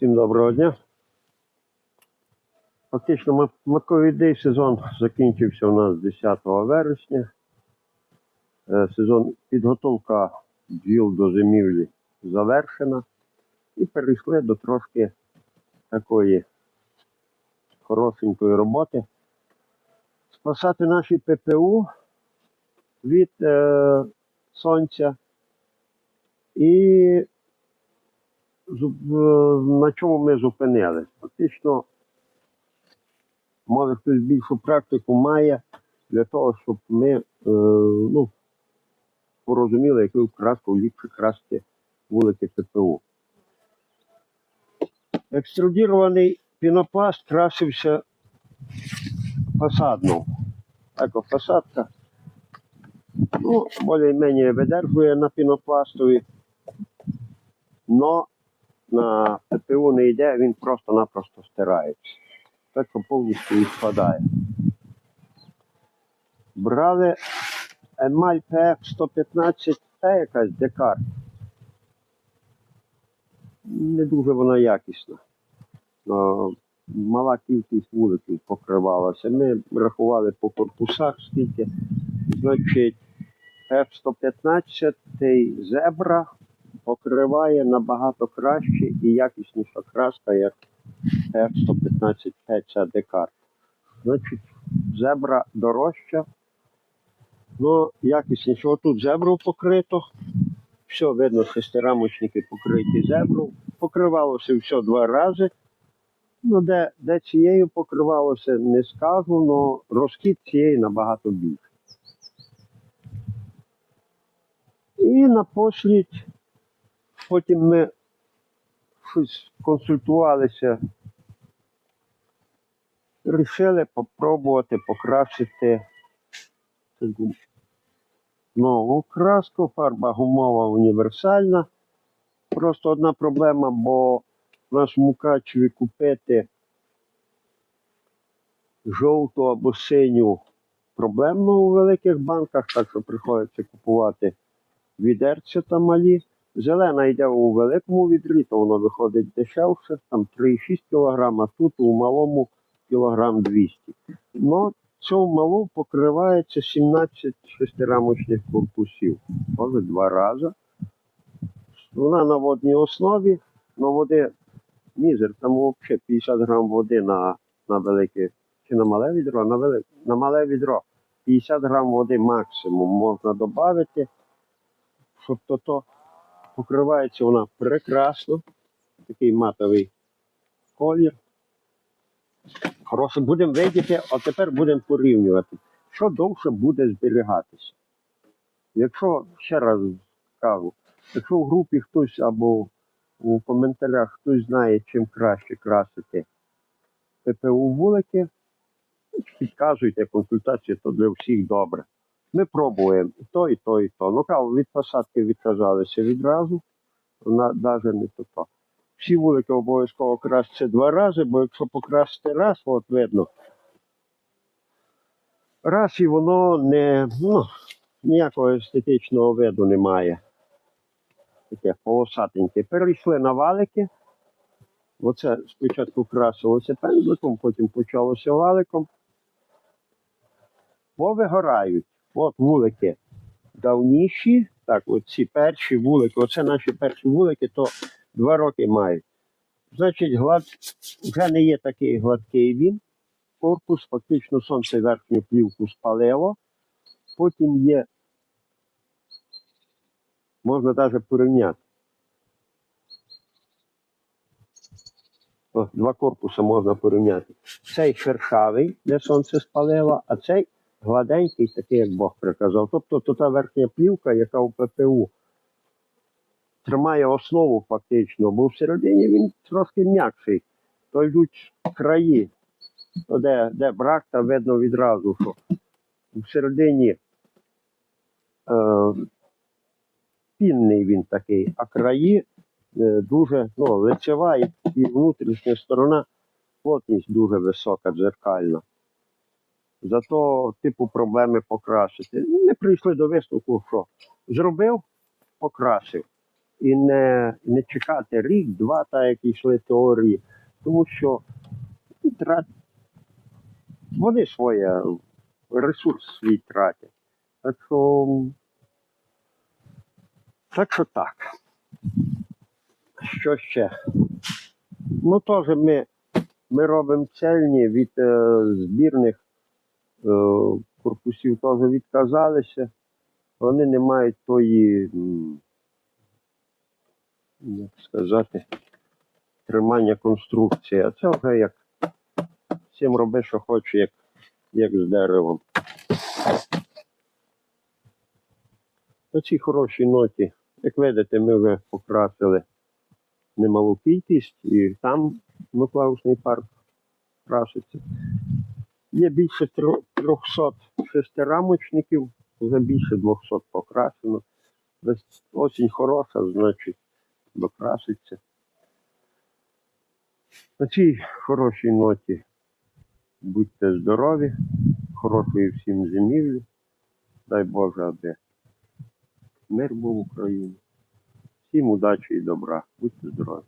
Всім доброго дня. Фактично мат- сезон закінчився у нас 10 вересня. Е, Сезон підготовка бджіл до зимівлі завершена. І перейшли до трошки такої хорошенької роботи. Спасати наші ППУ від е, сонця і на чому ми зупинились? Фактично, може хтось більшу практику має для того, щоб ми е, ну, порозуміли, якою краскою ліпше красти вулики ППУ. Екструдірований пінопласт красився фасадно. Так, фасадка. Ну, більш-менш видержує на пінопластові. Но на ПТУ не йде, він просто-напросто стирається. Так що повністю відпадає. Брали емаль PF 115 та якась декар. Не дуже вона якісна. Мала кількість вуликів покривалася. Ми рахували по корпусах скільки. Значить, F-115 зебра покриває набагато краще і якісніша краска, як F-115 ця декар. Значить, зебра дорожча, ну якісніше. Отут зебру покрито. Все видно, шестирамочники покриті зебру. Покривалося все два рази. Ну, де, де цією покривалося, не скажу, але розхід цієї набагато більший. І напослідь, потім ми щось консультувалися, вирішили попробувати покрасити таку нову краску. Фарба гумова універсальна. Просто одна проблема, бо в нас в Мукачеві купити жовту або синю проблемно у великих банках, так що приходиться купувати відерця та малі. Зелена йде у великому відрі, то воно виходить дешевше, там 3,6 кг, а тут у малому кілограм 200 Ну, цьому малу покривається 17 шестирамочних корпусів. Може два рази. Вона на водній основі, але води мізер, там взагалі 50 грам води на, на велике, чи на мале відро, на, велике, на мале відро. 50 грам води максимум можна додати, щоб то, то покривається вона прекрасно. Такий матовий колір. Хороше, будемо видіти, а тепер будемо порівнювати, що довше буде зберігатися. Якщо, ще раз кажу, якщо в групі хтось або у коментарях хтось знає, чим краще красити ППУ вулики, підказуйте, консультація то для всіх добре. Ми пробуємо і то, і то, і то. Ну, кажу, від посадки відказалися відразу, навіть не то то. Всі вулики обов'язково красти два рази, бо якщо покрасити раз, от видно, раз і воно не, ну, ніякого естетичного виду немає. Таке полосатеньке. Перейшли на валики. Оце спочатку красилося пензликом, потім почалося валиком. Повигорають. От вулики давніші. Так, оці перші вулики, оце наші перші вулики, то два роки мають. Значить, глад... вже не є такий гладкий він. Корпус, фактично сонце верхню плівку спалило. Потім є, можна навіть порівняти. О, два корпуси можна порівняти. Цей шершавий, де сонце спалило, а цей гладенький, такий, як Бог приказав. Тобто то та верхня плівка, яка у ППУ тримає основу фактично, бо всередині він трошки м'якший. То йдуть краї, то де, де брак, та видно відразу, що всередині е, пінний він такий, а краї е, дуже ну, лицева і, і внутрішня сторона плотність дуже висока, дзеркальна. Зато типу проблеми покрасити. Ми прийшли до висновку, що зробив, покрасив. і не, не чекати рік, два, так як йшли теорії. Тому що ну, вони своє ресурс свій тратять. Так що, так що так. Що ще? Ну, теж ми, ми робимо цельні від е, збірних корпусів теж відказалися. Вони не мають тої, як сказати, тримання конструкції. А це вже як всім роби, що хоче, як, як з деревом. На цій хорошій ноті, як видите, ми вже покрасили немалу кількість, і там Миколаївський парк краситься. Є більше тро- 300 шестирамочників, вже більше 200 покрашено. Вес- Осінь хороша, значить, докраситься. На цій хорошій ноті будьте здорові, хорошої всім зимівлі. Дай Боже, аби мир був в Україні. Всім удачі і добра. Будьте здорові.